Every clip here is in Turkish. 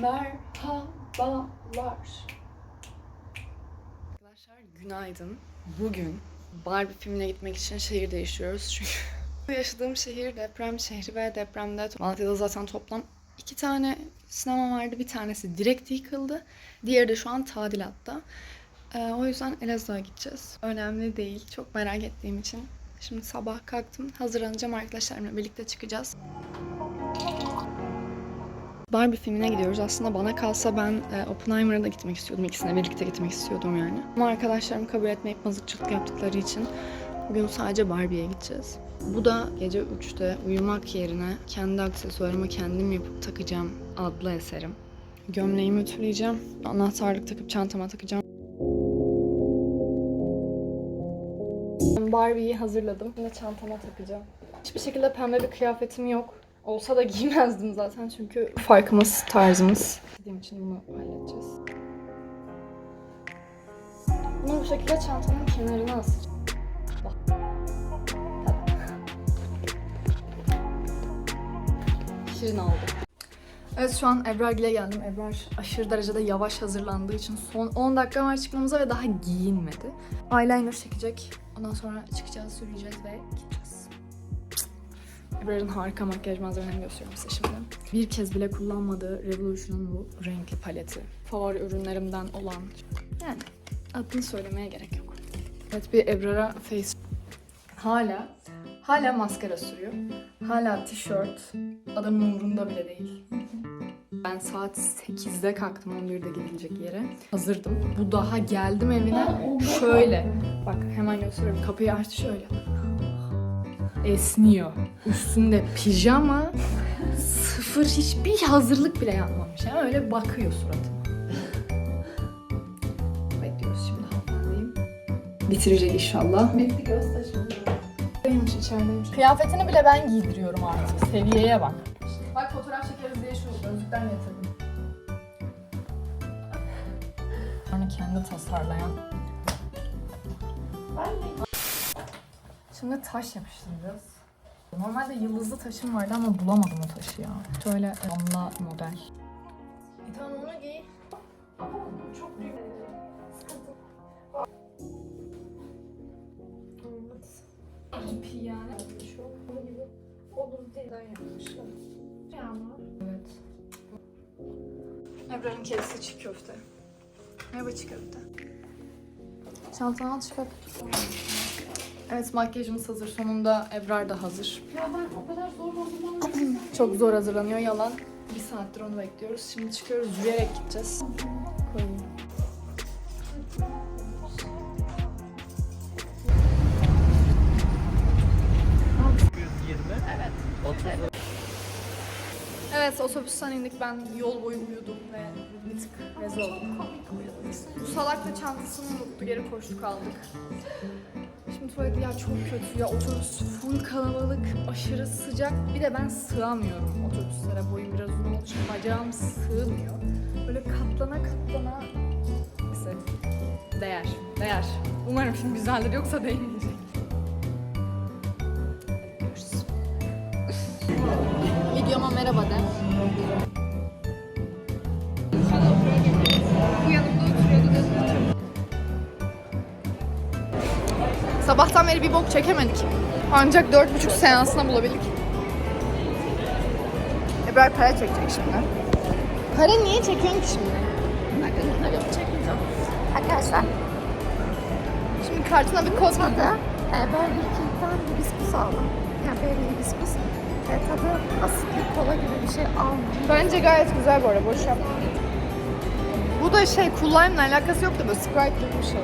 Merhabalar. Arkadaşlar günaydın. Bugün Barbie filmine gitmek için şehir değiştiriyoruz çünkü yaşadığım şehir deprem şehri ve depremde Malatya'da zaten toplam iki tane sinema vardı. Bir tanesi direkt yıkıldı. Diğeri de şu an tadilatta. Ee, o yüzden Elazığ'a gideceğiz. Önemli değil. Çok merak ettiğim için. Şimdi sabah kalktım. Hazırlanacağım. Arkadaşlarımla birlikte çıkacağız. Barbie filmine gidiyoruz. Aslında bana kalsa ben e, Oppenheimer'a da gitmek istiyordum. İkisine birlikte gitmek istiyordum yani. Ama arkadaşlarım kabul etmeyip mazıkçılık yaptıkları için bugün sadece Barbie'ye gideceğiz. Bu da gece 3'te uyumak yerine kendi aksesuarımı kendim yapıp takacağım adlı eserim. Gömleğimi ütüleyeceğim. Anahtarlık takıp çantama takacağım. Barbie'yi hazırladım. Şimdi çantama takacağım. Hiçbir şekilde pembe bir kıyafetim yok. Olsa da giymezdim zaten çünkü farkımız, tarzımız. Dediğim için bunu halledeceğiz. Bunu bu şekilde çantanın kenarına asacağım. Şirin aldım. Evet şu an Ebrargil'e geldim. Ebrar aşırı derecede yavaş hazırlandığı için son 10 dakika var çıkmamıza ve daha giyinmedi. Eyeliner çekecek. Ondan sonra çıkacağız, yürüyeceğiz ve gideceğiz. Ebrar'ın harika makyaj malzemelerini gösteriyorum size şimdi. Bir kez bile kullanmadığı Revolution'un bu renkli paleti. Favori ürünlerimden olan. Yani adını söylemeye gerek yok. Evet bir Ebrar'a face... Hala, hala maskara sürüyor. Hala tişört. Adamın umurunda bile değil. Ben saat 8'de kalktım 11'de gidilecek yere. Hazırdım. Bu daha geldim evine. Şöyle. Bak hemen gösteriyorum. Kapıyı açtı şöyle. Esniyor. Üstünde pijama. Sıfır hiçbir hazırlık bile yapmamış. Yani öyle bakıyor suratıma. Bekliyoruz şimdi hanımefendiyim. Bitirecek inşallah. Bitti göster Neymiş içerideymiş. Kıyafetini bile ben giydiriyorum artık. Seviyeye bak. Bak fotoğraf çekeriz diye şu gözlükten getirdim. Sonra kendi tasarlayan. Şimdi taş yapıştıracağız. Normalde yıldızlı taşım vardı ama bulamadım o taşı ya. Şöyle damla model. E tamam onu giy. Çok büyük. İpi yani. Çok gibi olur diye yapmışlar. Yağmur. Evet. Ebrar'ın kedisi çiğ köfte. Merhaba çiğ köfte. Çantanı al çıkart. Evet makyajımız hazır. Sonunda Ebrar da hazır. Ya ben o kadar zor hazırlanmışım. Çok zor hazırlanıyor yalan. Bir saattir onu bekliyoruz. Şimdi çıkıyoruz yürüyerek gideceğiz. Koyayım. Evet otobüsten indik ben yol boyu uyudum ve bir tık rezil oldum. Bu salak da çantasını unuttu geri koştuk aldık. Şimdi tuvalet ya çok kötü ya otobüs full kalabalık aşırı sıcak bir de ben sığamıyorum otobüslere boyum biraz uzun olduğu için bacağım sığmıyor. Böyle katlana katlana neyse değer değer. Umarım şimdi güzeldir yoksa değmeyecek. Videoma merhaba de. Sabahtan beri bir bok çekemedik. Ancak dört buçuk seansına bulabildik. Ebrar para çekecek şimdi. Para niye çekiyorsun ki şimdi? Çekmeyeceğim. Arkadaşlar. Şimdi kartına bir kod girdi. Tadı e, böyle bir kilitten hibiskus aldım. Yani böyle hibiskus. E, tadı asitli kola gibi bir şey almadım. Bence gayet güzel bu arada. Boş yapma. Bu da şey Cool Lime'la alakası yok da böyle Sprite gibi bir şey.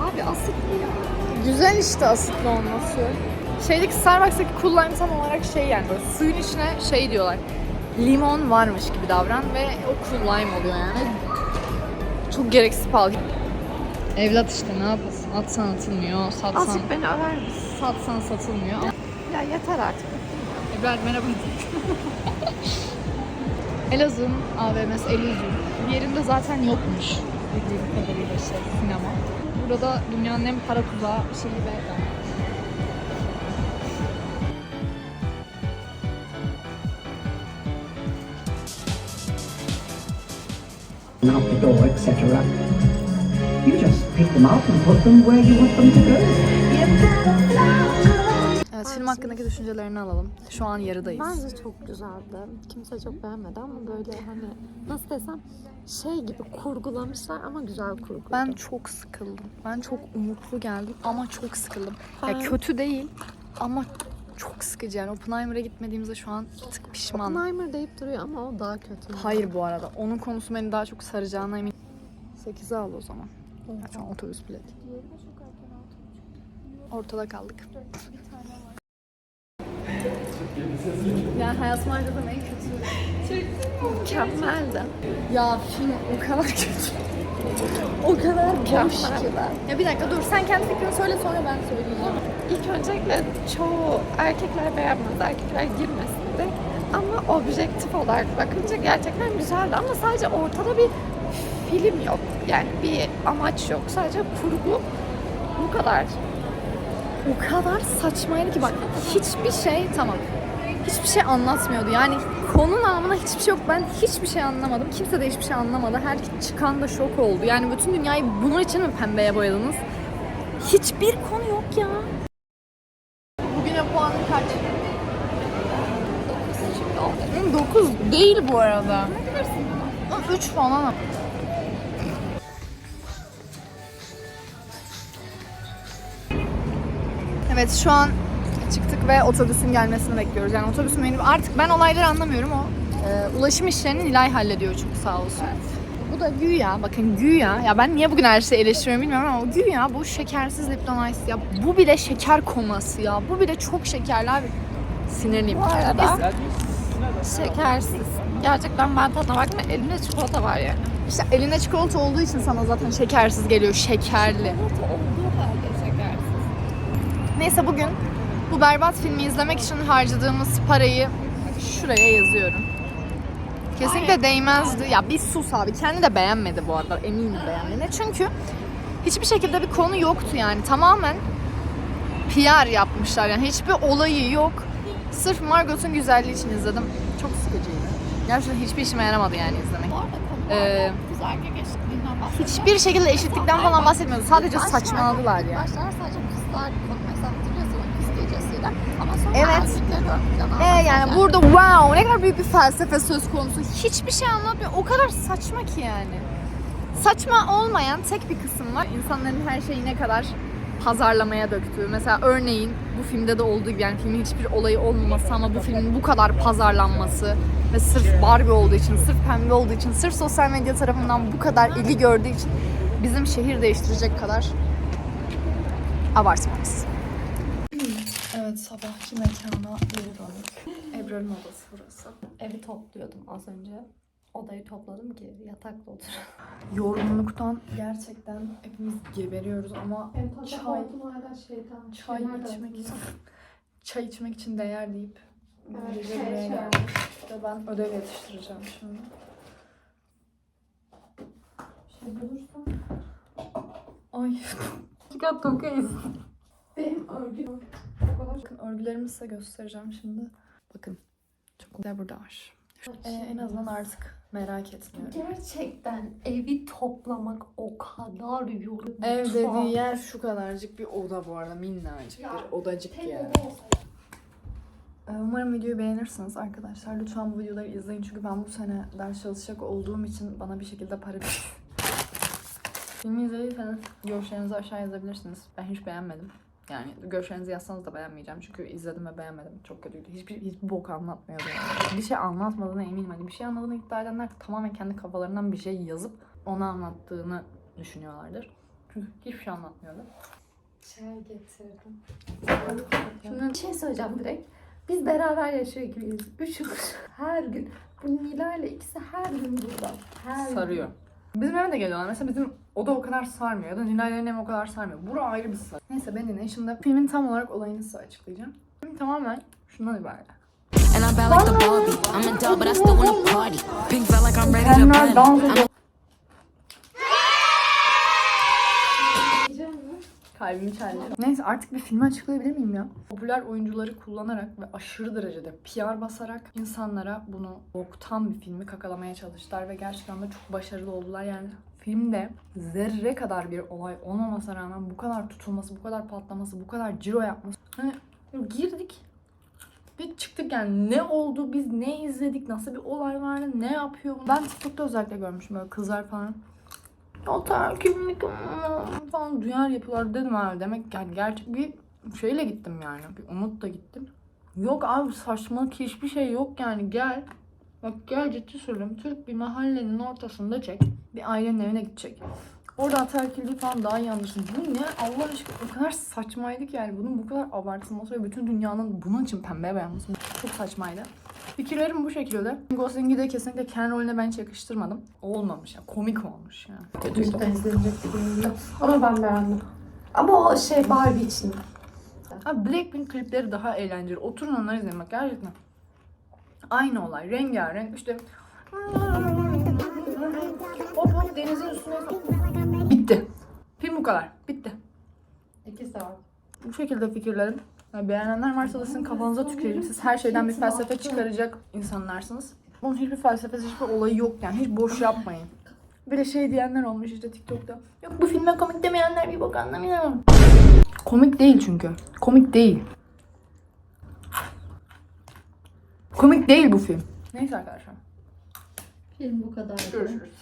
Abi asitli ya. Güzel işte asitli olması. Şeydeki Starbucks'taki Cool Lime tam olarak şey yani böyle suyun içine şey diyorlar. Limon varmış gibi davran ve o Cool Lime oluyor yani. Çok gereksiz pahalı. Evlat işte ne yapasın? Atsan atılmıyor, satsan, Azıcık beni över misin? satsan satılmıyor. Ya yeter artık. İbrahim merhaba. Elazığ'ın AVM'si Elazığ. Bir yerinde zaten yokmuş. Bildiğim kadarıyla şey sinema. 그러다 누면은 바로 그거 실리가 out the door, etc. You just pick them up and put them where you want them to go. Evet film hakkındaki düşüncelerini alalım. Şu an yarıdayız. Bence çok güzeldi. Kimse çok beğenmedi ama böyle hani nasıl desem şey gibi kurgulamışlar ama güzel kurgu. Ben çok sıkıldım. Ben çok umutlu geldim ama çok sıkıldım. Ya kötü değil ama çok sıkıcı yani. Oppenheimer'a gitmediğimizde şu an bir tık pişmanım. Oppenheimer deyip duruyor ama o daha kötü. Hayır bu arada. Onun konusu beni daha çok saracağına eminim. 8'e al o zaman. An otobüs bileti. Ortada kaldık. Yani hayatım harcadığım en kötü. Mükemmeldi. Ya film o kadar kötü. o kadar boş ki ben. Ya bir dakika dur sen kendi fikrini söyle sonra ben söyleyeceğim. İlk öncelikle çoğu erkekler beğenmez, erkekler girmesinde. Ama objektif olarak bakınca gerçekten güzeldi ama sadece ortada bir film yok. Yani bir amaç yok. Sadece kurgu bu kadar. O kadar saçmaydı ki bak hiçbir şey tamam. Hiçbir şey anlatmıyordu. Yani konu namına hiçbir şey yok. Ben hiçbir şey anlamadım. Kimse de hiçbir şey anlamadı. Her çıkan da şok oldu. Yani bütün dünyayı bunun için mi pembeye boyadınız? Hiçbir konu yok ya. Bugüne puanın kaç? 9 değil bu arada. 3 falan. Evet şu an çıktık ve otobüsün gelmesini bekliyoruz. Yani otobüsün benim artık ben olayları anlamıyorum o. e, ulaşım işlerini Nilay hallediyor çünkü sağ olsun. Bu da güya bakın güya ya ben niye bugün her şeyi eleştiriyorum bilmiyorum ama güya bu şekersiz Lipton Ice ya bu bile şeker koması ya bu bile çok şekerli abi. Sinirliyim. Bu arada şekersiz. Gerçekten ben tadına bakma elimde çikolata var yani. İşte elinde çikolata olduğu için sana zaten şekersiz geliyor şekerli. Çikolata. Neyse bugün bu berbat filmi izlemek için harcadığımız parayı şuraya yazıyorum. Kesinlikle değmezdi. Ya bir sus abi. Kendi de beğenmedi bu arada. Eminim beğenmediğine. Çünkü hiçbir şekilde bir konu yoktu yani. Tamamen PR yapmışlar. Yani hiçbir olayı yok. Sırf Margot'un güzelliği için izledim. Çok sıkıcıydı. Gerçekten hiçbir işime yaramadı yani izlemek. Bu arada Ee, konularda kız erkek eşitliğinden bahsediyor. Hiçbir şekilde eşitlikten falan bahsetmiyordu. Sadece saçmaladılar yani. Başlar sadece kızlar konu mesela hatırlıyorsun kız gecesiyle. Ama sonra Evet. erkekleri ön plana Ee, yani burada wow ne kadar büyük bir felsefe söz konusu. Hiçbir şey anlatmıyor. O kadar saçma ki yani. Saçma olmayan tek bir kısım var. İnsanların her şeyi ne kadar pazarlamaya döktüğü. Mesela örneğin bu filmde de olduğu gibi yani filmin hiçbir olayı olmaması ama bu filmin bu kadar pazarlanması ve sırf Barbie olduğu için, sırf pembe olduğu için, sırf sosyal medya tarafından bu kadar ilgi gördüğü için bizim şehir değiştirecek kadar abartmamız. Evet sabahki mekana geri döndük. Ebrar'ın odası burası. Evi topluyordum az önce. Odayı topladım ki yatakta otur. Yorgunluktan gerçekten hepimiz geberiyoruz ama çay, çay içmek için çay içmek için değer deyip Evet, gece çay buraya geldik. İşte ben ödev yetiştireceğim şimdi. Şey bulursam. Ay. Dikkat tokayız. Benim örgüm. Bakın örgülerimi size göstereceğim şimdi. Bakın. Çok güzel burada var. Ee, en azından artık merak etmiyorum. Gerçekten evi toplamak o kadar yorucu. Ev dediği yer şu kadarcık bir oda bu arada minnacık Ya, bir odacık yani. Ee, Umarım videoyu beğenirsiniz arkadaşlar. Lütfen bu videoları izleyin çünkü ben bu sene ders çalışacak olduğum için bana bir şekilde para Filmi izlediyseniz görüşlerinizi aşağı yazabilirsiniz. Ben hiç beğenmedim. Yani görüşlerinizi yazsanız da beğenmeyeceğim çünkü izledim ve beğenmedim. Çok kötüydü. Hiçbir, hiçbir bok anlatmıyordu yani. Bir şey anlatmadığına eminim. Hani bir şey anladığını iddia edenler tamamen kendi kafalarından bir şey yazıp onu anlattığını düşünüyorlardır. Çünkü hiçbir şey anlatmıyordu. Çay getirdim. Şimdi bir şey söyleyeceğim direkt. Biz beraber yaşıyor gibiyiz. Üçümüz her gün. Bu Nila ile ikisi her gün burada. Her sarıyor. Bizim eve de geliyorlar. Mesela bizim oda o kadar sarmıyor. Ya da Nilay'ların evi o kadar sarmıyor. Bura ayrı bir sar. Neyse ben dinleyin. Şimdi filmin tam olarak olayını size açıklayacağım. Film tamamen şundan ibaret. And I'm bad like the Barbie. I'm a doll, but I still wanna party. Pink felt like I'm ready to party. Kalbimi çeldi. Neyse artık bir filmi açıklayabilir miyim ya? Popüler oyuncuları kullanarak ve aşırı derecede PR basarak insanlara bunu boktan bir filmi kakalamaya çalıştılar ve gerçekten de çok başarılı oldular. Yani filmde zerre kadar bir olay olmamasına rağmen bu kadar tutulması, bu kadar patlaması, bu kadar ciro yapması. Hani girdik bir çıktık yani ne oldu, biz ne izledik, nasıl bir olay vardı, ne yapıyor? Ben TikTok'ta özellikle görmüşüm böyle kızlar falan. O takiplik falan duyar yapıyorlar dedim abi demek yani gerçek bir şeyle gittim yani bir umutla gittim. Yok abi saçmalık hiçbir şey yok yani gel. Bak gel ciddi söylüyorum Türk bir mahallenin ortasında çek. Bir ailenin evine gidecek. Orada ataerkilliği falan daha iyi anlaşılır. Bu ne Allah aşkına o kadar saçmaydı ki yani bunun bu kadar abartılması ve bütün dünyanın bunun için pembe beğenmesi çok saçmaydı. Fikirlerim bu şekilde. Gosling'i de kesinlikle Ken rolüne ben hiç yakıştırmadım. Olmamış ya komik olmuş yani. Kötüydü. İzlenecek bir. Ama ben beğendim. Ama o şey Barbie için. Abi Blackpink klipleri daha eğlenceli. Oturun onları izleyin bak gerçekten. Aynı olay. Rengarenk işte. Hop hop denizin üstüne. Bitti. Film bu kadar. Bitti. İki saat. Bu şekilde fikirlerim. Yani beğenenler varsa da sizin kafanıza tüküreyim. Siz her şeyden bir felsefe çıkaracak insanlarsınız. Bunun hiçbir felsefesi, hiçbir olayı yok yani. Hiç boş yapmayın. Bir de şey diyenler olmuş işte TikTok'ta. Yok bu filme komik demeyenler bir bok anlamıyor. Komik değil çünkü. Komik değil. Komik değil bu film. Neyse arkadaşlar. Film bu kadar. Görüşürüz.